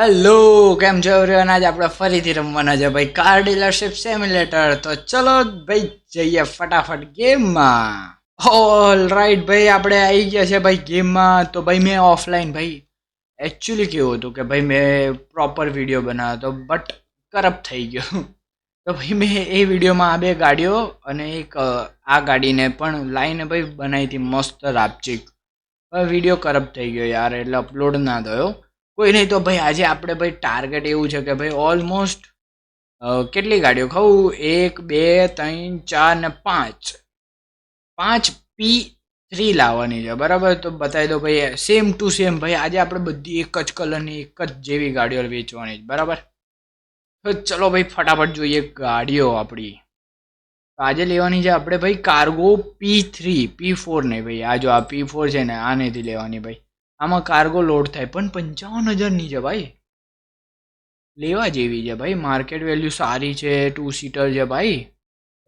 Hello કેમ છો everyone આજે આપણે ફરીથી રમવાના છે ભાઈ કાર ડીલરશીપ સેમ્યુલેટર તો ચલો ભાઈ જઈએ ફટાફટ ગેમમાં ઓલ રાઈટ ભાઈ, આપણે આવી ગયા છે ભાઈ ગેમમાં તો ભાઈ મેં ઓફલાઈન ભાઈ એકચ્યુઅલી કેવું હતું કે ભાઈ મેં પ્રોપર વીડિયો બનાવ્યો હતો બટ કરપ્ટ થઈ ગયો. તો ભાઈ મેં એ વિડીયોમાં આ બે ગાડીઓ અને એક આ ગાડીને પણ લાઈને ભાઈ બનાવી હતી મસ્ત રાપચીક. વીડિયો કરપ્ટ થઈ ગયો યાર, એટલે અપલોડ ના થયો. કોઈ નહીં તો ભાઈ આજે આપણે ભાઈ ટાર્ગેટ એવું છે કે ભાઈ ઓલમોસ્ટ કેટલી ગાડીઓ ખાવું એક, બે, ત્રણ, ચાર ને પાંચ. પાંચ પી થ્રી લાવવાની છે, બરાબર? તો બતાવી દો ભાઈ સેમ ટુ સેમ ભાઈ, આજે આપણે બધી એક જ કલરની એક જ જેવી ગાડીઓ વેચવાની છે, બરાબર? તો ચલો ભાઈ, ફટાફટ જોઈએ ગાડીઓ આપણી. આજે લેવાની છે આપણે ભાઈ cargo P three P four નહીં ભાઈ, આ જો આ પી ફોર છે ને આ નથી લેવાની ભાઈ. આમાં કાર્ગો લોડ થાય. પણ પંચાવન હજારની છે ભાઈ. લેવા જેવી છે ભાઈ. માર્કેટ વેલ્યુ સારી છે ટુ સીટર છે ભાઈ.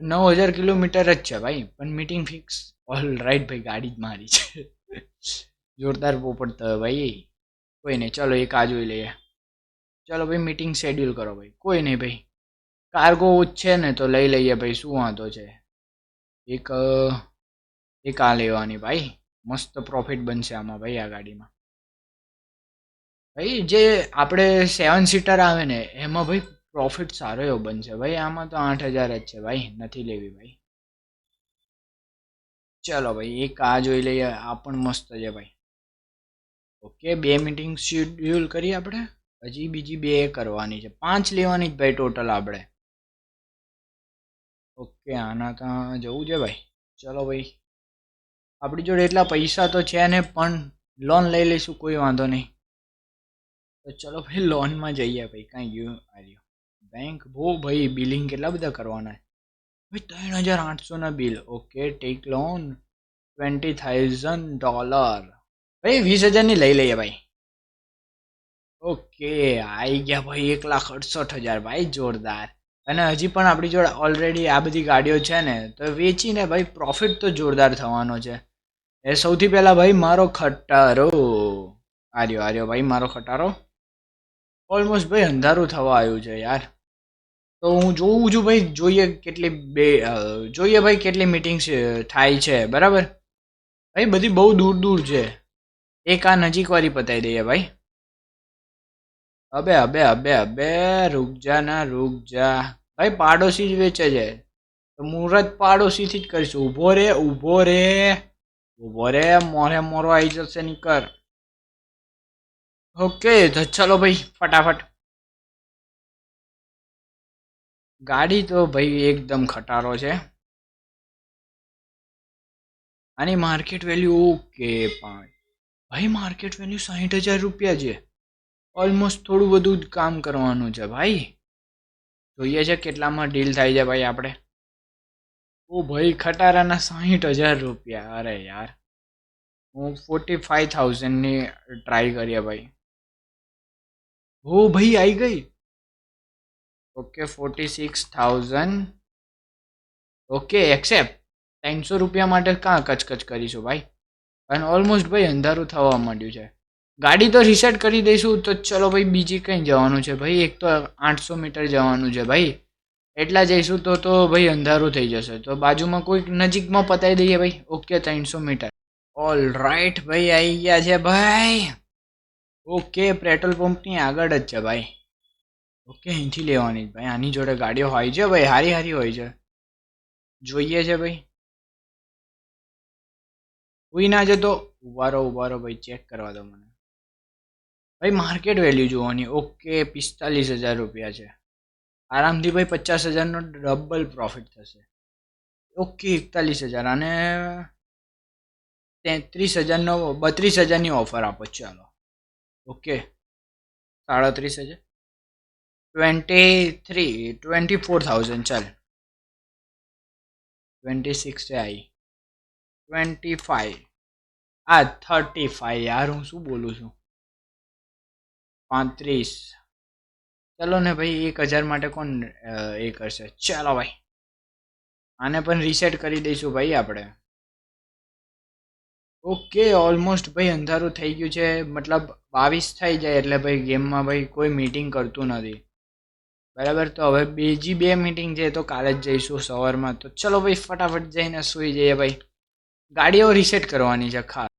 નવ હજાર કિલોમીટર જ છે ભાઈ. પણ મીટિંગ ફિક્સ ઓલ રાઈટ ભાઈ, ગાડી જ મારી છે. જોરદાર પોપટ થયો ભાઈ. કોઈ નહીં, ચલો એક આ જોઈ લઈએ. ચલો ભાઈ મીટિંગ શેડ્યુલ કરો ભાઈ. કોઈ નહીં ભાઈ. કાર્ગો છે ને તો લઈ લઈએ ભાઈ. શું વાંધો છે? એક એક આ લેવાની ભાઈ. મસ્ત પ્રોફિટ બનશે આમાં ભાઈ આ ગાડીમાં. ભાઈ, જે આપણે સેવન સીટર આવે ને, એમાં ભાઈ પ્રોફિટ સારો એવો બનશે. ભાઈ, આમાં તો આઠ હજાર જ છે ભાઈ, નથી લેવી ભાઈ. ચલો ભાઈ, એક આ જોઈ લઈએ, આ પણ મસ્ત છે ભાઈ. ઓકે, બે મીટિંગ શેડ્યુલ કરીએ આપણે. હજી બીજી બે કરવાની છે. પાંચ લેવાની જ ભાઈ ટોટલ આપણે. ઓકે, આના ત્યાં જવું છે ભાઈ? ચલો ભાઈ. આપણી જોડે એટલા પૈસા તો છે ને, પણ લોન લઈ લઈશું, કોઈ વાંધો નહીં. તો ચલો ભાઈ લોનમાં જઈએ ભાઈ, કાંઈ ગયું આવ્યું બેંક બહુ ભાઈ બિલિંગ કેટલા બધા કરવાના ભાઈ, ત્રણ હજાર આઠસોના bill okay take loan twenty thousand dollar ભાઈ, વીસ હજારની લઈ લઈએ ભાઈ. ઓકે આવી ગયા ભાઈ, એક લાખ અડસઠ હજાર. ભાઈ, જોરદાર. અને હજી પણ આપણી જોડે ઓલરેડી આ બધી ગાડીઓ છે ને, તો વેચીને ભાઈ પ્રોફિટ તો જોરદાર થવાનો છે. એ સૌથી પહેલા ભાઈ મારો ખટારો. આર્યો આર્યો ભાઈ મારો ખટારો. ઓલમોસ્ટ ભાઈ અંધારું થવા આવ્યું છે યાર. તો હું જોઉં છું ભાઈ, જોઈએ કેટલી બે જોઈએ ભાઈ કેટલી મિટિંગ્સ થાય છે, બરાબર? ભાઈ બધી બહુ દૂર દૂર છે. એક આ નજીક વાળી પતાવી દઈએ ભાઈ. અબે અબે અબે અબે રૂકજા ના રૂકજા ભાઈ પાડોશી જ વેચે છે. તો મુહૂર્ત પાડોશીથી જ કરીશું. ઊભો રે ઊભો રે. રે મોરે મોરો આવી જશે નીકર ઓકે, તો ચલો ભાઈ, ફટાફટ. ગાડી તો ભાઈ એકદમ ખટારો છે. આની માર્કેટ વેલ્યુ ઓકે પાંચ ભાઈ માર્કેટ વેલ્યુ સાહીઠ હજાર રૂપિયા છે. ઓલમોસ્ટ થોડું બધું જ કામ કરવાનું છે ભાઈ. જોઈએ છે કેટલામાં ડીલ થાય છે ભાઈ આપણે. ઓ ભાઈ, ખટારાના સાહીઠ હજાર રૂપિયા. અરે યાર. હું ફોર્ટી ફાઈવ થાઉઝન્ડની ટ્રાય કરીએ ભાઈ. ઓ ભાઈ આવી ગઈ? Okay forty six thousand okay accept ત્રણસો રૂપિયા માટે કાં કચકચ કરીશું ભાઈ? અને ઓલમોસ્ટ ભાઈ અંધારું થવા માંડ્યું છે. ગાડી તો રિસેટ કરી દઈશું, તો ચલો ભાઈ બીજી કંઈ જવાનું છે ભાઈ? એક તો આઠસો મીટર જવાનું છે ભાઈ. એટલા જઈશું તો તો ભાઈ અંધારું થઈ જશે. તો બાજુમાં કોઈક નજીકમાં પતાવી દઈએ ભાઈ. ઓકે ત્રણસો મીટર. ઓલ રાઈટ ભાઈ આવી ગયા છે ભાઈ. ઓકે પેટ્રોલ પંપની આગળ જ છે ભાઈ. ઓકે અહીંથી લેવાની ભાઈ. આની જોડે ગાડીઓ હોય છે ભાઈ. હારી હારી હોય છે. જોઈએ છે ભાઈ. કોઈ ના જતો. ઉભારો ઉભારો ભાઈ. ચેક કરવા દો મને. ભાઈ માર્કેટ વેલ્યુ જોવાની. ઓકે પિસ્તાલીસ હજાર રૂપિયા છે. આરામથી ભાઈ પચાસ હજારનો ડબલ પ્રોફિટ થશે. ઓકે એકતાલીસ હજાર અને તેત્રીસ હજારનો, બત્રીસ હજારની ઓફર આપો, ચાલો. ઓકે સાડત્રીસ હજાર. Twenty three twenty four thousand ચાલ. ટ્વેન્ટી સિક્સ આવી ટ્વેન્ટી ફાઈવ આ થર્ટી ફાઈવ યાર, હું શું બોલું છું? પાંત્રીસ. ચલો ને ભાઈ, એક હજાર માટે કોણ એ કરશે? ચાલો ભાઈ. આને પણ રીસેટ કરી દઈશું ભાઈ આપણે. ઓકે ઓલમોસ્ટ ભાઈ અંધારું થઈ ગયું છે. મતલબ બાવીસ થઈ જાય એટલે ભાઈ ગેમમાં ભાઈ કોઈ મીટિંગ કરતું નથી. બરાબર? તો હવે બીજી બે મીટિંગ છે તો કાલે જ જઈશું સવારમાં. તો ચલો ભાઈ, ફટાફટ જઈને સૂઈ જઈએ ભાઈ. ગાડીઓ રીસેટ કરવાની છે ખાસ.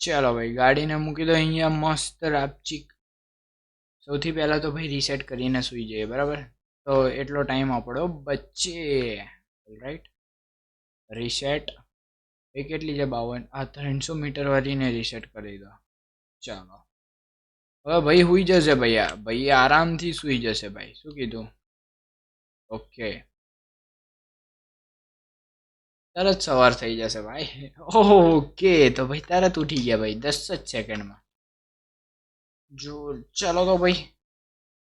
ચાલો ભાઈ, ગાડીને મૂકી દો. અહીંયા મસ્ત રાપચીક સૌથી પહેલાં તો ભાઈ રીસેટ કરીને સૂઈ જઈએ, બરાબર? તો એટલો ટાઈમ આપણો બચે. રાઈટ રીસેટ એ કેટલી છે? બાવન. આ ત્રણસો મીટર વાળીને રીસેટ કરી દો. ચાલો. હવે ભાઈ સુઈ જશે ભાઈ ભાઈ આરામથી સુઈ જશે ભાઈ. શું કીધું? ઓકે તરત સવાર થઈ જશે ભાઈ. ઓકે તો ભાઈ તરત ઉઠી ગયા ભાઈ. દસ જ સેકન્ડમાં જો ચલો તો ભાઈ.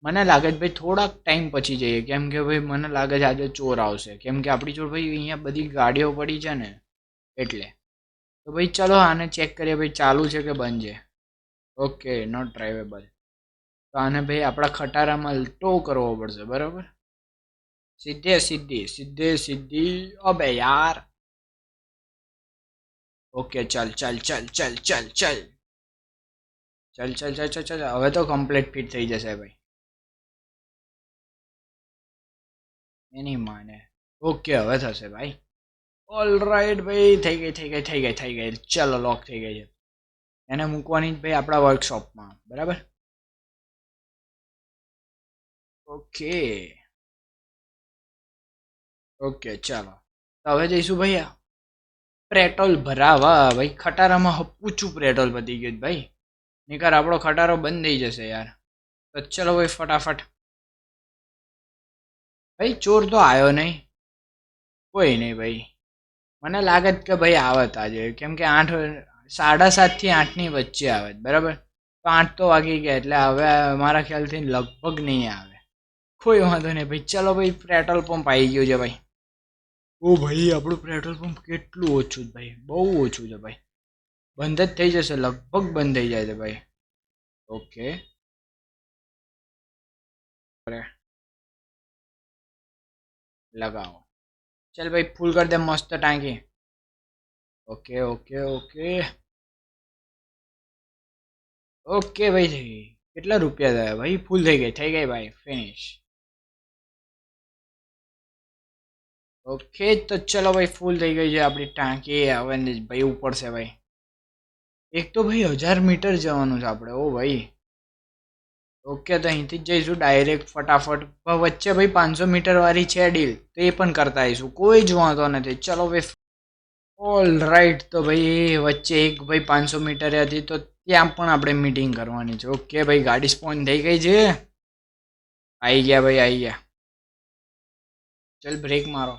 મને લાગે છે ભાઈ થોડાક ટાઈમ પછી જઈએ. કેમ કે ભાઈ મને લાગે છે આજે ચોર આવશે. કેમ કે આપણી જોડે ભાઈ અહીંયા બધી ગાડીઓ પડી છે ને, એટલે. તો ભાઈ ચલો આને ચેક કરીએ ભાઈ ચાલુ છે કે બંધ છે. ઓકે નોટ ડ્રાઈવેબલ તો આને ભાઈ આપણા ખટારામાં ટો કરવો પડશે, બરાબર? સીધે, સીધી સીધે, સીધી. અબે યાર. ઓકે ચાલ ચાલ ચાલ ચાલ ચાલ ચાલ. ચાલ ચાલ ચાલ ચાલ ચાલ. હવે તો કમ્પ્લીટ ફિટ થઈ જશે ભાઈ. એની માને. ઓકે હવે થશે ભાઈ. ઓલ રાઈટ ભાઈ, થઈ ગઈ થઈ ગઈ થઈ ગઈ થઈ ગઈ. ચાલો લોક થઈ ગઈ છે. એને મૂકવાની જ ભાઈ આપણા વર્કશોપમાં બરાબર? ઓકે ઓકે ચાલો. તો હવે જઈશું ભાઈ પેટ્રોલ ભરાવા. ભાઈ, ખટારામાં પૂછું પેટ્રોલ પતી ગયું ભાઈ. નીકળ આપણો ખટારો બંધ થઈ જશે યાર. તો ચલો ભાઈ ફટાફટ. ભાઈ, ચોર તો આવ્યો નહીં. કોઈ નહીં ભાઈ. મને લાગે કે ભાઈ આવત આજે. કેમ કે આઠ સાડા સાતથી આઠની વચ્ચે આવે બરાબર? તો આઠ તો વાગી ગયા, એટલે હવે મારા ખ્યાલથી લગભગ નહીં આવે. કોઈ વાંધો નહીં ભાઈ. ચલો ભાઈ, પેટ્રોલ પંપ આવી ગયો છે ભાઈ. ઓ ભાઈ, આપણું પેટ્રોલ પંપ કેટલું ઓછું છે ભાઈ? બહુ ઓછું છે ભાઈ. બંધ જ થઈ જશે લગભગ બંધ થઈ જાય છે ભાઈ ઓકે લગાવો ચાલ ભાઈ ફૂલ કરી દે મસ્ત ટાંકી ઓકે ઓકે ઓકે ઓકે ભાઈ કેટલા રૂપિયા થયા ભાઈ ફૂલ થઈ ગઈ થઈ ગઈ ભાઈ ફિનિશ ઓકે તો ચલો ભાઈ ફૂલ થઈ ગઈ છે આપણી ટાંકી હવે ભાઈ ઉપડશે ભાઈ એક તો ભાઈ હજાર મીટર જવાનું છે આપણે, ઓ ભાઈ. ઓકે, તો અહીંથી જ જઈશું ડાયરેક્ટ ફટાફટ. વચ્ચે ભાઈ પાંચસો મીટર વાળી છે ડીલ તો એ પણ કરતા આવીશું. કોઈ જ વાંધો નથી. ચલો ભાઈ ઓલ રાઈટ તો ભાઈ વચ્ચે એક ભાઈ પાંચસો મીટર હતી, તો ત્યાં પણ આપણે મીટિંગ કરવાની છે. ઓકે, ભાઈ, ગાડી સ્પોન થઈ ગઈ છે. આવી ગયા ભાઈ આવી ગયા. ચલ બ્રેક મારો.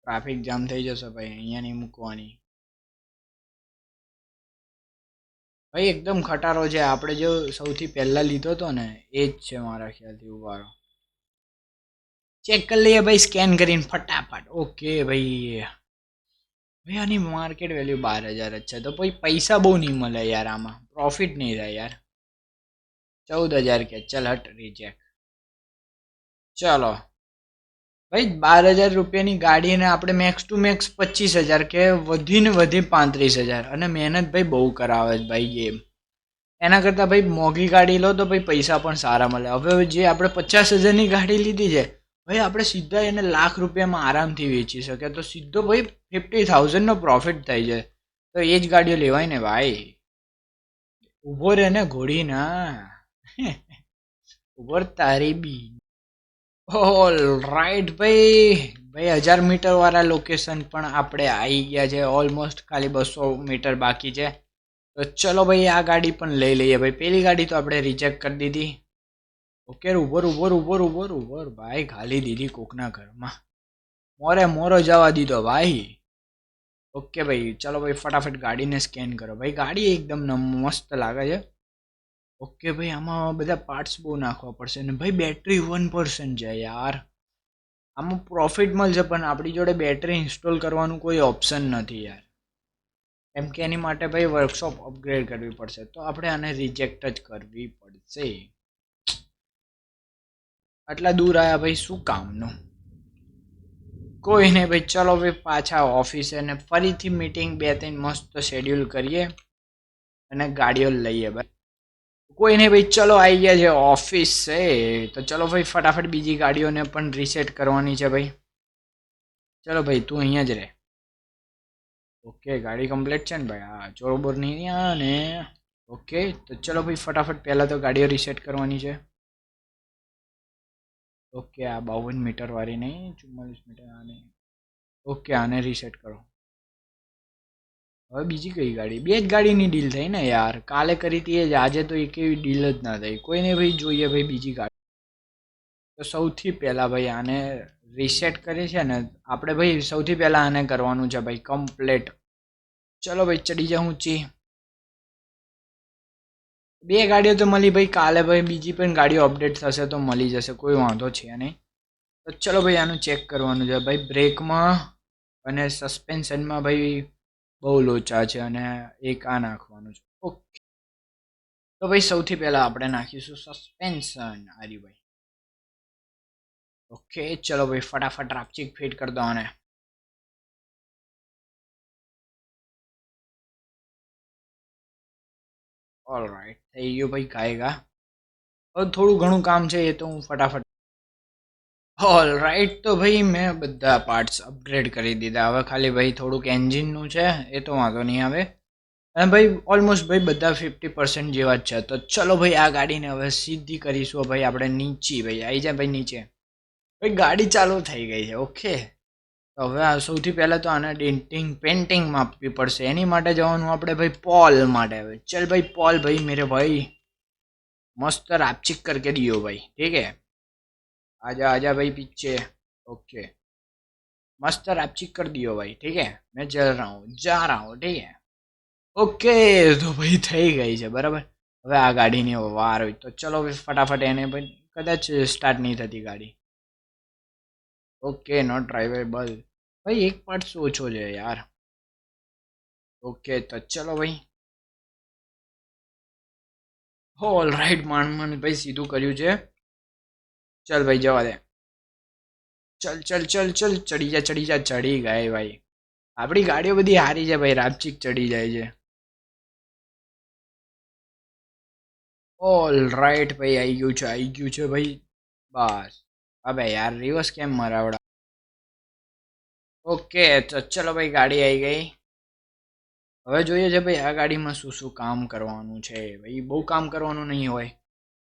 ટ્રાફિક જામ થઈ જશે ભાઈ, અહીંયા નહીં મૂકવાની. ભાઈ, એકદમ ખટારો છે. આપણે જો સૌથી પહેલાં લીધો હતો ને, એ જ છે મારા ખ્યાલથી ઉભારો. ચેક કરી લઈએ ભાઈ સ્કેન કરીને ફટાફટ. ઓકે ભાઈ. ભાઈ, આની માર્કેટ વેલ્યુ બાર હજાર જ છે. તો ભાઈ, પૈસા બહુ નહીં મળે યાર આમાં. પ્રોફિટ નહીં રહે યાર. ચૌદ હજાર કે, ચલ હટ રિજેક્ટ ચલો. ભાઈ, બાર હજાર રૂપિયાની ગાડીને આપણે મેક્સ ટુ મેક્સ પચીસ હજાર કે વધીને વધી પાંત્રીસ હજાર. અને મહેનત ભાઈ બહુ કરાવે છે ભાઈ ગેમ એના કરતાં ભાઈ મોંઘી ગાડી લો તો ભાઈ પૈસા પણ સારા મળે. હવે જે આપણે પચાસ હજારની ગાડી લીધી છે, ભાઈ આપણે સીધા એને લાખ રૂપિયામાં આરામથી વેચી શકીએ. તો સીધો ભાઈ ફિફ્ટી થાઉઝન્ડનો પ્રોફિટ થાય છે. તો એ જ ગાડીઓ લેવાય ને ભાઈ. ઊભો રહે ને ઘોડી ના ઉભર તારી બી. ઓલ રાઈટ ભાઈ. ભાઈ, હજાર મીટર વાળા લોકેશન પણ આપણે આવી ગયા છે. ઓલમોસ્ટ ખાલી બસો મીટર બાકી છે. તો ચલો ભાઈ, આ ગાડી પણ લઈ લઈએ. ભાઈ, પેલી ગાડી તો આપણે રિજેક્ટ કરી દીધી. ઓકે ઉભર ઉભર ઉભર ઉભર ઉભર ભાઈ, ખાલી દીધી કોકના ઘરમાં. મોરે, મોરો જવા દીધો, ભાઈ. ઓકે ભાઈ, ચલો ભાઈ, ફટાફટ ગાડીને સ્કેન કરો. ભાઈ, ગાડી એકદમ મસ્ત લાગે છે. ઓકે ભાઈ, આમાં બધા પાર્ટ્સ બહુ નાખવા પડશે ને ભાઈ બેટરી વન પર્સન્ટ છે યાર. આમાં પ્રોફિટ મળશે, પણ આપણી જોડે બેટરી ઇન્સ્ટોલ કરવાનું કોઈ ઓપ્શન નથી યાર. કેમ કે એની માટે ભાઈ વર્કશોપ અપગ્રેડ કરવી પડશે. તો આપણે આને રિજેક્ટ જ કરવી પડશે. આટલા દૂર આવ્યા ભાઈ, શું કામનું? કોઈ નહીં ભાઈ, ચલો ભાઈ પાછા ઓફિસે ને ફરીથી મીટિંગ બે ત્રણ મસ્ત શેડ્યુલ કરીએ અને ગાડીઓ લઈએ ભાઈ. કોઈ નહીં ભાઈ ચલો આવી ગયા છે ઓફિસ છે, તો ચલો ભાઈ ફટાફટ બીજી ગાડીઓને પણ રીસેટ કરવાની છે ભાઈ. ચલો ભાઈ, તું અહીંયા જ રહે. ઓકે ગાડી કમ્પ્લીટ છે ને ભાઈ? હા ચોરોબોર નહીં આ ને. ઓકે તો ચલો ભાઈ ફટાફટ પહેલાં તો ગાડીઓ રીસેટ કરવાની છે. ઓકે આ બાવન મીટર વાળી નહીં, ચુમ્માલીસ મીટર આને. ઓકે આને રીસેટ કરો. હવે બીજી કઈ ગાડી? બે જ ગાડીની ડીલ થઈ ને યાર. કાલે કરી હતી એ જ, આજે તો એક એવી ડીલ જ ના થઈ. કોઈને ભાઈ જોઈએ ભાઈ બીજી ગાડી. તો સૌથી પહેલાં ભાઈ આને રીસેટ કરી છે ને, આપણે ભાઈ સૌથી પહેલાં આને કરવાનું છે ભાઈ કમ્પ્લેટ ચલો ભાઈ ચડી જાઉં ઊંચી બે ગાડીઓ તો મળી ભાઈ, કાલે ભાઈ બીજી પણ ગાડીઓ અપડેટ થશે તો મળી જશે, કોઈ વાંધો છે નહીં. તો ચલો ભાઈ આનું ચેક કરવાનું છે. ભાઈ બ્રેકમાં અને સસ્પેન્શનમાં ભાઈ બહુ લોચા છે અને એક આ નાખવાનું છે. ઓકે તો ભાઈ સૌથી પહેલાં આપણે નાખીશું સસ્પેન્શન આર્યુભાઈ. ભાઈ ઓકે ચલો ભાઈ ફટાફટ રાપચીક ફિટ કરી દો આને. ઓલ રાઈટ થઈ ગયું ભાઈ ગાયગા હવે થોડું ઘણું કામ છે એ તો હું ફટાફટ ઓલ રાઈટ તો ભાઈ મેં બધા પાર્ટ્સ અપગ્રેડ કરી દીધા. હવે ખાલી ભાઈ થોડુંક એન્જિનનું છે, એ તો વાંધો નહીં આવે. અને ભાઈ ઓલમોસ્ટ ભાઈ બધા ફિફ્ટી પર્સન્ટ જેવા જ છે. તો ચલો ભાઈ, આ ગાડીને હવે સીધી કરીશું. ભાઈ આપણે નીચી ભાઈ આવી જાય ભાઈ નીચે. ભાઈ, ગાડી ચાલુ થઈ ગઈ છે, ઓકે? તો હવે આ સૌથી પહેલાં તો આને ડેન્ટિંગ પેઇન્ટિંગમાં આપવી પડશે. એની માટે જવાનું આપણે ભાઈ પોલ માટે હવે. ચલ ભાઈ પોલ ભાઈ, મેરે ભાઈ, મસ્ત રાપચીક કરકે દિયો ભાઈ. ઠીક હે आजा आजा भाई पीछे ओके मस्त रापचिक कर दियो भाई ठीक है मैं चल रहा हूँ जा रहा हूँ ठीक है ઓકે તો ભાઈ થઈ ગઈ છે બરાબર હવે આ ગાડીની વાર હોય તો ચલો ભાઈ ફટાફટ એને ભાઈ કદાચ સ્ટાર્ટ નહીં થતી ગાડી ઓકે નોટ ડ્રાઈવેબલ ભાઈ એક પાર્ટ ઓછો છે યાર ઓકે તો ચલો ભાઈ ઓલ રાઈટ માંડ માંડ ભાઈ સીધું કર્યું છે ચલ ભાઈ જવા દે ચલ ચલ ચલ ચલ ચડી જા ચડી જા ચડી ગયે ભાઈ આપણી ગાડીઓ બધી હારી છે ભાઈ રાપચીક ચડી જાય છે ઓલ રાઈટ ભાઈ આવી ગયું છે આવી ગયું છે ભાઈ બસ હવે યાર રિવર્સ કેમ મરાવડા ઓકે તો ચલો ભાઈ ગાડી આવી ગઈ હવે જોઈએ છે ભાઈ આ ગાડીમાં શું શું કામ કરવાનું છે ભાઈ બહુ કામ કરવાનું નહીં હોય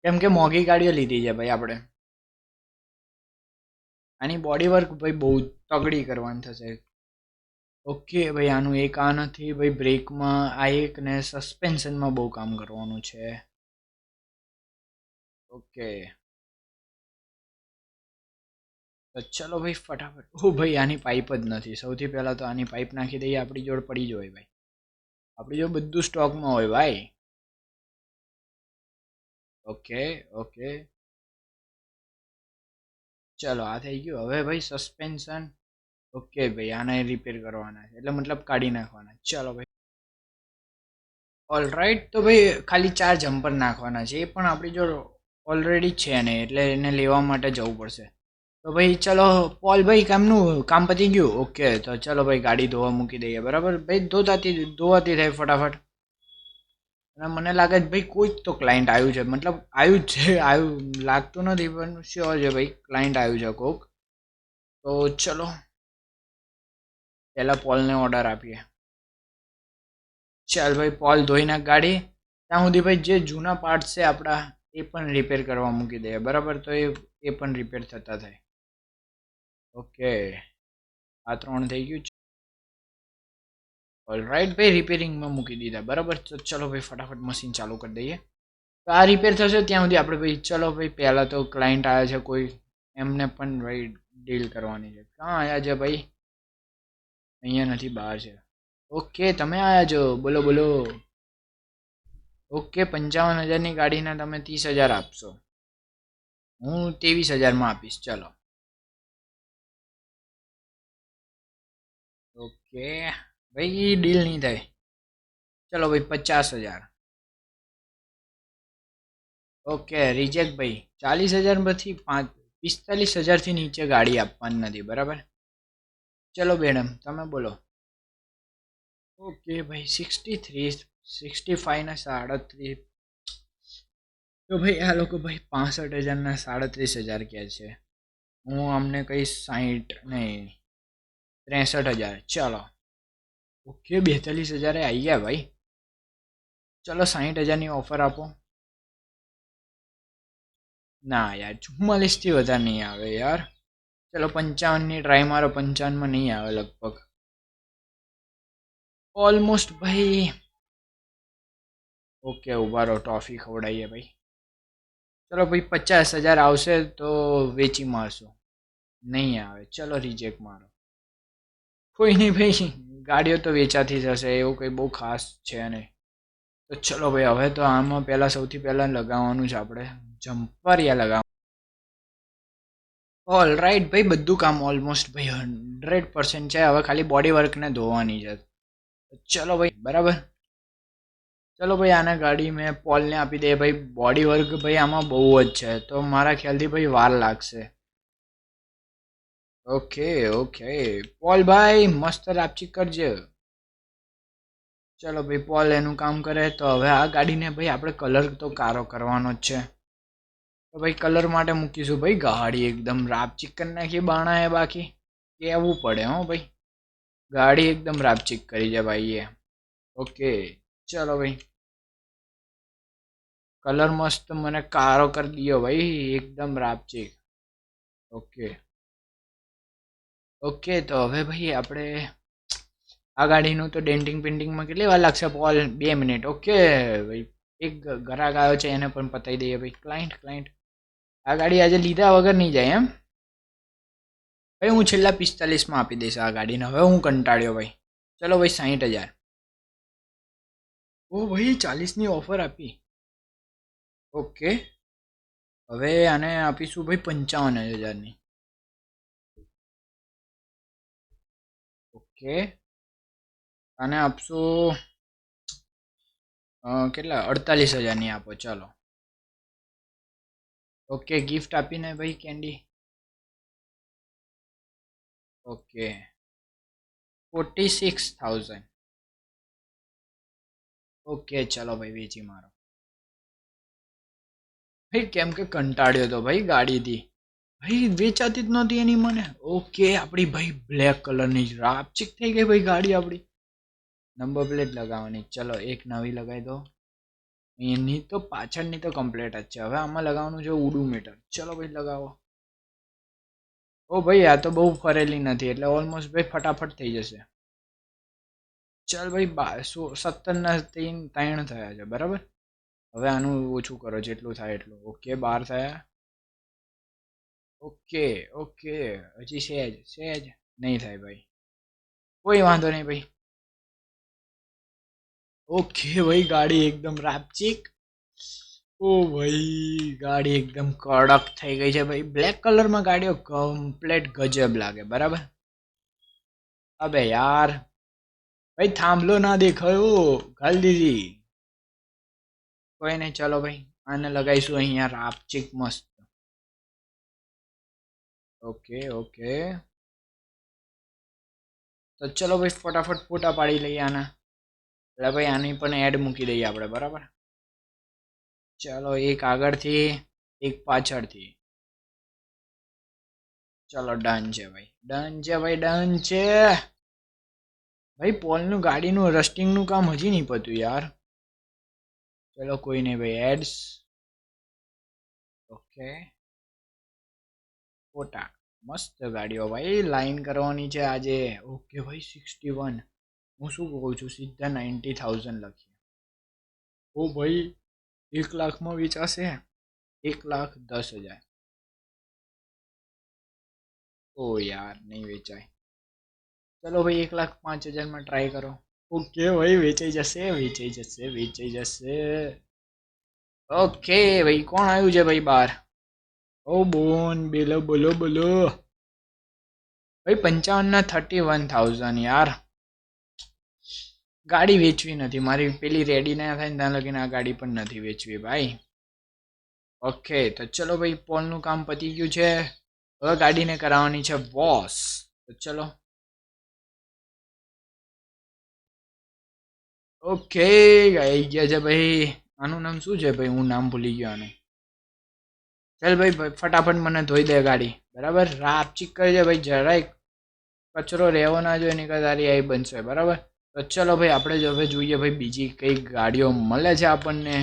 કેમ કે મોંઘી ગાડીઓ લીધી છે ભાઈ આપણે. આની બોડી વર્ક ભાઈ બહુ તગડી કરવાની થશે. ઓકે ભાઈ, આનું એક આ નથી, ભાઈ બ્રેકમાં આ એક ને સસ્પેન્શનમાં બહુ કામ કરવાનું છે. ઓકે તો ચલો ભાઈ, ફટાફટ. ઓ ભાઈ, આની પાઇપ જ નથી. સૌથી પહેલાં તો આની પાઇપ નાખી દઈએ, આપણી જોડે પડી જ હોય ભાઈ. આપણી જો બધું સ્ટોકમાં હોય ભાઈ. ઓકે ઓકે ચલો, આ થઈ ગયું. હવે ભાઈ સસ્પેન્શન ઓકે ભાઈ, આને રિપેર કરવાના છે. એટલે મતલબ કાઢી નાખવાના ચલો ભાઈ. ઓલ રાઈટ તો ભાઈ, ખાલી ચાર જમ્પર નાખવાના છે. એ પણ આપણી જોડે ઓલરેડી છે ને, એટલે એને લેવા માટે જવું પડશે. તો ભાઈ, ચલો પોલભાઈ કામનું કામ પતી ગયું? ઓકે તો ચલો ભાઈ, ગાડી ધોવા મૂકી દઈએ. બરાબર? ભાઈ, ધોતાથી ધોવાતી થાય ફટાફટ. અને મને લાગે છે ભાઈ કોઈ જ તો ક્લાયન્ટ આવ્યું છે. મતલબ આવ્યું છે, આવ્યું, લાગતું નથી, પણ શ્યોર છે ભાઈ ક્લાયન્ટ આવ્યું છે કોક. તો ચલો, પહેલાં પોલને ઓર્ડર આપીએ. ચાલ ભાઈ પોલ ધોઈ નાખ ગાડી. ત્યાં સુધી ભાઈ જે જૂના પાર્ટ છે આપણા એ પણ રિપેર કરવા મૂકી દઈએ. બરાબર? તો એ એ પણ રિપેર થતા થાય. ઓકે આ ત્રણ થઈ ગયું. છે ઓલ રાઈટ ભાઈ રિપેરિંગમાં મૂકી દીધા. બરાબર? તો ચલો ભાઈ, ફટાફટ મશીન ચાલુ કરી દઈએ. તો આ રિપેર થશે, ત્યાં સુધી આપણે ભાઈ, ચલો ભાઈ, પહેલાં તો ક્લાયન્ટ આવ્યા છે કોઈ, એમને પણ ભાઈ ડીલ કરવાની છે. ક્યાં આવ્યા છે ભાઈ? અહીંયા નથી, બહાર છે. ઓકે, તમે આવ્યા છો? બોલો બોલો. ઓકે, પંચાવન હજારની ગાડીના તમે ત્રીસ હજાર આપશો. હું ત્રેવીસ હજારમાં આપીશ, ચલો. ઓકે. ભાઈ ડીલ નહીં થાય. ચલો ભાઈ, પચાસ હજાર. ઓકે રિજેક્ટ ભાઈ. ચાલીસ હજાર પછી પાંચ, પિસ્તાલીસ હજારથી નીચે ગાડી આપવાની નથી, બરાબર? ચલો મેડમ તમે બોલો. ઓકે ભાઈ સિક્સટી થ્રી સિક્સટી ફાઈવના સાડત્રીસ. તો ભાઈ, આ લોકો ભાઈ પાસઠ હજારના સાડત્રીસ હજાર કહે છે. હું અમને કહીશ સાહીઠ નહીં, ત્રેસઠ હજાર. ચાલો. ઓકે, બેતાલીસ હજારે આવી ગયા ભાઈ. ચલો સાહીઠ હજારની ઓફર આપો. ના યાર, ચુમ્માલીસથી વધારે નહીં આવે યાર. ચલો, પંચાવનની ટ્રાય મારો, પંચાવનમાં નહીં આવે લગભગ. ઓલમોસ્ટ ભાઈ. ઓકે ઊભા રહો ટોફી ખવડાવીએ ભાઈ. ચલો, ભાઈ, પચાસ હજાર આવશે તો વેચી મારશું. નહીં આવે, ચલો રિજેક્ટ મારો. કોઈ નહીં ભાઈ. ગાડીઓ તો વેચાતી જશે એવું કંઈ બહુ ખાસ છે નહીં. તો ચલો ભાઈ, હવે તો આમાં પહેલાં સૌથી પહેલાં લગાવવાનું છે આપણે. જમ્પરિયા લગાવ ઓલ રાઈટ ભાઈ, બધું કામ ઓલમોસ્ટ ભાઈ હંડ્રેડ પર્સન્ટ છે. હવે ખાલી બોડી વર્કને ધોવાની છે. ચલો ભાઈ, બરાબર? ચલો ભાઈ, આને ગાડી મેં પોલને આપી દે. ભાઈ બોડી વર્ક ભાઈ આમાં બહુ જ છે. તો મારા ખ્યાલથી ભાઈ વાર લાગશે. Okay okay. પોલ ભાઈ મસ્ત રાપચી કરજે. ચલો ભાઈ, પોલ એનું કામ કરે તો હવે આ ગાડીને ભાઈ આપણે કલર તો કારો કરવાનો જ છે. તો ભાઈ, કલર માટે મૂકીશું ભાઈ, ગાડી એકદમ રાપચીક કરી નાખી બાણા એ બાકી. કહેવું પડે હો ભાઈ. ગાડી એકદમ રાપચીક કરી છે ભાઈ એ. ઓકે, ચલો ભાઈ. કલર મસ્ત મને કારો કરી દો ભાઈ, એકદમ રાપચીક. ઓકે. ઓકે, તો હવે ભાઈ આપણે આ ગાડીનું તો ડેન્ટિંગ પેન્ટિંગમાં કેટલી વાર લાગશે? પોલ બે મિનિટ. ઓકે, ભાઈ, એક ગ્રાહક આવ્યો છે, એને પણ પતાવી દઈએ, ભાઈ. ક્લાયન્ટ ક્લાયન્ટ આ ગાડી આજે લીધા વગર નહીં જાય, એમ? ભાઈ, હું છેલ્લા પિસ્તાલીસમાં આપી દઈશ આ ગાડીને. હવે હું કંટાળ્યો, ભાઈ. ચલો, ભાઈ સાહીઠ હજાર. ઓ, ભાઈ, ચાલીસની ઓફર આપી. ઓકે. હવે આને આપીશું, ભાઈ, પંચાવન હજારની. ઓકે. આને આપશું અ, કેટલા? અડતાલીસ હજારની આપો ચાલો. ઓકે ગિફ્ટ આપીને ભાઈ candy okay. Forty six thousand okay ચલો ભાઈ વેચી મારો. ભાઈ કેમ કે કંટાળ્યો તો ભાઈ ગાડીથી. ભાઈ, વેચાતી જ નહોતી એની મને. ઓકે, આપણી ભાઈ બ્લેક કલરની રાપચીક થઈ ગઈ ભાઈ ગાડી આપણી. નંબર પ્લેટ લગાવવાની. ચલો, એક નવી લગાવી દો. એની તો પાછળની તો કમ્પ્લેટ જ છે. હવે આમાં લગાવવાનું છે ઉડું મીટર ચલો ભાઈ, લગાવો. ઓ ભાઈ, આ તો બહુ ફરેલી નથી, એટલે ઓલમોસ્ટ ભાઈ ફટાફટ થઈ જશે. ચાલ ભાઈ, બા, સો, સત્તરના ત્રણ ત્રણ થયા છે, બરાબર? હવે આનું ઓછું કરો, જેટલું થાય એટલું. ઓકે, બાર થયા. ઓકે ઓકે હજી સહેજ સહેજ નહીં થાય ભાઈ કોઈ વાંધો નહીં ભાઈ ઓકે ભાઈ ગાડી એકદમ રાપચીક ઓ ભાઈ ગાડી એકદમ કડક થઈ ગઈ છે ભાઈ। બ્લેક કલરમાં ગાડીઓ કમ્પ્લેટ ગજબ લાગે, બરાબર? અબે યાર, ભાઈ થાંભલો ના દેખાયો, ગાલ દીધી। કોઈ નહીં, ચલો ભાઈ, આને લગાવીશું અહીંયા, રાપચીક મસ્ત। ઓકે ઓકે તો ચલો ભાઈ ફટાફટ ફોટા પાડી લઈએ આના એટલે ભાઈ આની પણ એડ મૂકી દઈએ આપણે બરાબર ચાલો એક આગળથી એક પાછળથી ચલો ડન છે ભાઈ ડન છે ભાઈ ડન છે ભાઈ પોલનું ગાડીનું રસ્ટિંગનું કામ હજી નહીં પતું યાર। ચલો, કોઈ નહીં ભાઈ એડ્સ ઓકે. ફોટા. મસ્ત ગાડીઓ ભાઈ. લાઈન કરવાની છે આજે, ઓકે ભાઈ સિક્સટી વન હું શું કહું છું? સીધા નાઇન્ટી થાઉઝન્ડ લખીએ. ઓ ભાઈ, એક લાખમાં વેચાશે? એક લાખ દસ હજાર. ઓ યાર, નહીં વેચાય. ચલો ભાઈ, એક લાખ પાંચ હજારમાં ટ્રાય કરો. ઓકે ભાઈ, વેચાઈ જશે વેચાઈ જશે વેચાઈ જશે. ઓકે ભાઈ, કોણ આવ્યું છે ભાઈ બાર ઓ બોન, બેલો, બોલો બોલો. ભાઈ પંચાવનના થર્ટી વન થાઉઝન્ડ યાર. ગાડી વેચવી નથી. મારી પેલી રેડી ના થાય ત્યાં લગીને આ ગાડી પણ નથી વેચવી ભાઈ. ઓકે તો ચલો ભાઈ, પોલનું કામ પતી ગયું છે. હવે ગાડીને કરાવવાની છે વોશ તો ચલો. ઓકે આવી ગયા છે ભાઈ. આનું નામ શું છે ભાઈ? હું નામ ભૂલી ગયો આનું. ચાલ ભાઈ ફટાફટ મને ધોઈ દે ગાડી. બરાબર? રાપ ચીક કરી દે ભાઈ, જરાય કચરો રહેવો ના જોઈએ એની તારી આવી બનશે. બરાબર? તો ચલો ભાઈ, આપણે જો હવે જોઈએ ભાઈ, બીજી કઈ ગાડીઓ મળે છે આપણને.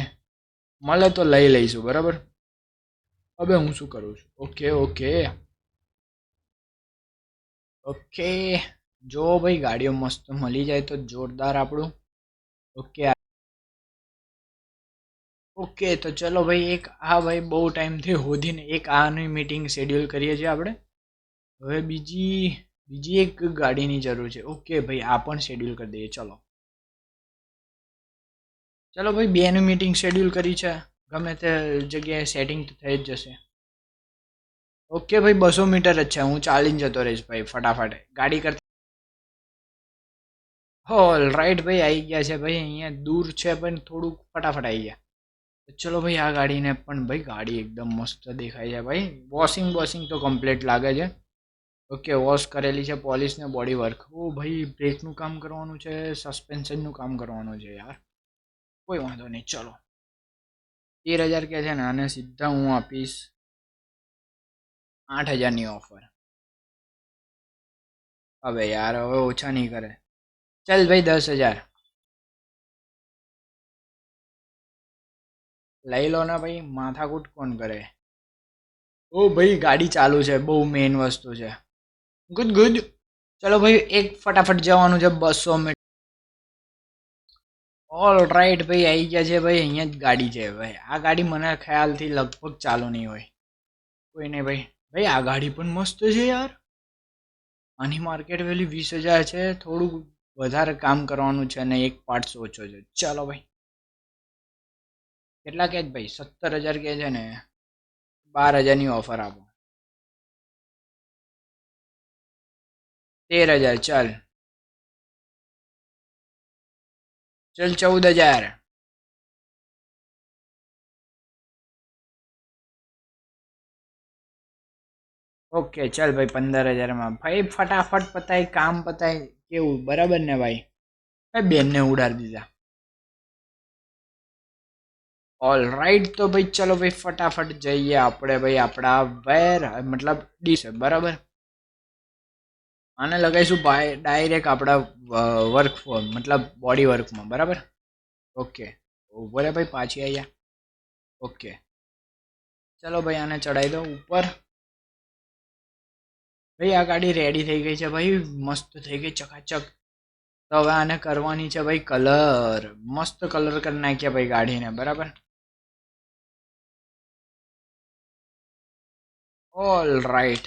મળે તો લઈ લઈશું, બરાબર? હવે હું શું કરું છું? Okay okay. ઓકે. જો ભાઈ, ગાડીઓ મસ્ત મળી જાય તો જોરદાર આપણું. ઓકે ઓકે, તો ચલો ભાઈ એક, આ ભાઈ બહુ ટાઈમથી હોધીને એક આની મીટિંગ શેડ્યુલ કરીએ છીએ આપણે. હવે બીજી બીજી એક ગાડીની જરૂર છે. ઓકે ભાઈ, આ પણ શેડ્યુલ કરી દઈએ. ચલો. ચલો ભાઈ, બેનું મીટિંગ શેડ્યુલ કરી છે. ગમે તે જગ્યાએ સેટિંગ તો થઈ જ જશે. ઓકે ભાઈ, બસો મીટર જ છે. હું ચાલીને જતો રહીશ ભાઈ, ફટાફટ. ગાડી કરતા હોલ રાઈટ ભાઈ આવી ગયા છે ભાઈ. અહીંયા દૂર છે પણ થોડુંક ફટાફટ આવી ગયા. ચલો ભાઈ, આ ગાડીને પણ ભાઈ, ગાડી એકદમ મસ્ત દેખાય છે ભાઈ. વોશિંગ વોશિંગ તો કમ્પ્લીટ લાગે છે. ઓકે વોશ કરેલી છે પોલિશ ને બોડી વર્ક ઓ ભાઈ બ્રેકનું કામ કરવાનું છે સસ્પેન્શનનું કામ કરવાનું છે યાર. કોઈ વાંધો નહીં, ચલો. તેર હજાર કે છે ને, આને સીધા હું આપીશ આઠ હજારની ઓફર હવે યાર, હવે ઓછા નહીં કરે. ચાલ ભાઈ, દસ હજાર. લઈ લો ને ભાઈ, માથાકૂટ કોણ કરે? ઓ ભાઈ, ગાડી ચાલુ છે, બહુ મેઇન વસ્તુ છે. ગુડ ગુડ ચલો ભાઈ, એક ફટાફટ જવાનું છે, બસો મીટર. ઓલ રાઈટ ભાઈ આવી ગયા છે ભાઈ, અહીંયા જ ગાડી છે ભાઈ. આ ગાડી મને ખ્યાલથી લગભગ ચાલુ નહીં હોય. કોઈ નહીં ભાઈ. ભાઈ, આ ગાડી પણ મસ્ત છે યાર. આની માર્કેટ વેલ્યુ વીસ હજાર છે, થોડુંક વધારે કામ કરવાનું છે અને એક પાર્ટ્સ ઓછો છે. ચાલો ભાઈ. કેટલા કે ભાઈ? સત્તર હજાર કે છે ને, બાર હજારની ઓફર આપો. તેર હજાર, ચાલ. ચલ ચૌદ હજાર. ઓકે, ચાલ ભાઈ પંદર હજારમાં. ભાઈ, ફટાફટ પતાય, કામ પતાય, કેવું? બરાબર ને ભાઈ? ભાઈ, બેનને ઉડાડી દીધા. ઓલ રાઈટ તો ભાઈ ચલો ભાઈ ફટાફટ જઈએ આપણે ભાઈ આપણા વેર, મતલબ ડીશ બરાબર? આને લગાવીશું ભાઈ ડાયરેક્ટ આપણા વર્ક મતલબ બોડી વર્કમાં બરાબર? ઓકે ઉપર ભાઈ પાછી આવ્યા ઓકે ચલો ભાઈ આને ચડાવી દો ઉપર. ભાઈ, આ ગાડી રેડી થઈ ગઈ છે ભાઈ, મસ્ત થઈ ગઈ, ચકાચક. તો હવે આને કરવાની છે ભાઈ કલર મસ્ત કલર કરી નાખ્યા ભાઈ ગાડીને, બરાબર? ઓલ રાઈટ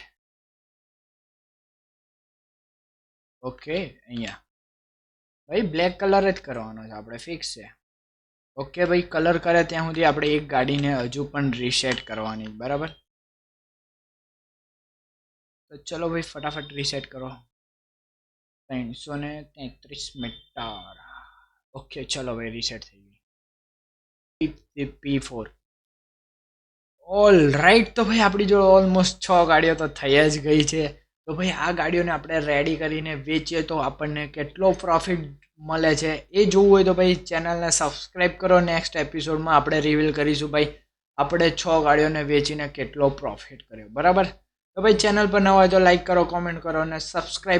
ઓકે અહીંયા. ભાઈ બ્લેક કલર જ કરવાનો છે આપણે ફિક્સ છે. ઓકે ભાઈ કલર કરે ત્યાં સુધી આપણે એક ગાડીને હજુ પણ રીસેટ કરવાની, બરાબર? તો ચલો ભાઈ, ફટાફટ રીસેટ કરો. ત્રણસો ને તેત્રીસ મીટર ઓકે ચલો ભાઈ રીસેટ થઈ ગઈ પી ફોર ઓલ રાઈટ તો ભાઈ આપણી જોડે ઓલમોસ્ટ છ ગાડીઓ તો થઈ જ ગઈ છે. તો ભાઈ આ ગાડીઓને આપણે રેડી કરીને વેચીએ તો આપણને કેટલો પ્રોફિટ મળે છે એ જોવું હોય તો ભાઈ ચેનલને સબસ્ક્રાઈબ કરો. નેક્સ્ટ એપિસોડમાં આપણે રિવીલ કરીશું ભાઈ આપણે છ ગાડીઓને વેચીને કેટલો પ્રોફિટ કર્યો. બરાબર? તો ભાઈ ચેનલ પર ન હોય તો લાઈક કરો કોમેન્ટ કરો અને સબસ્ક્રાઈબ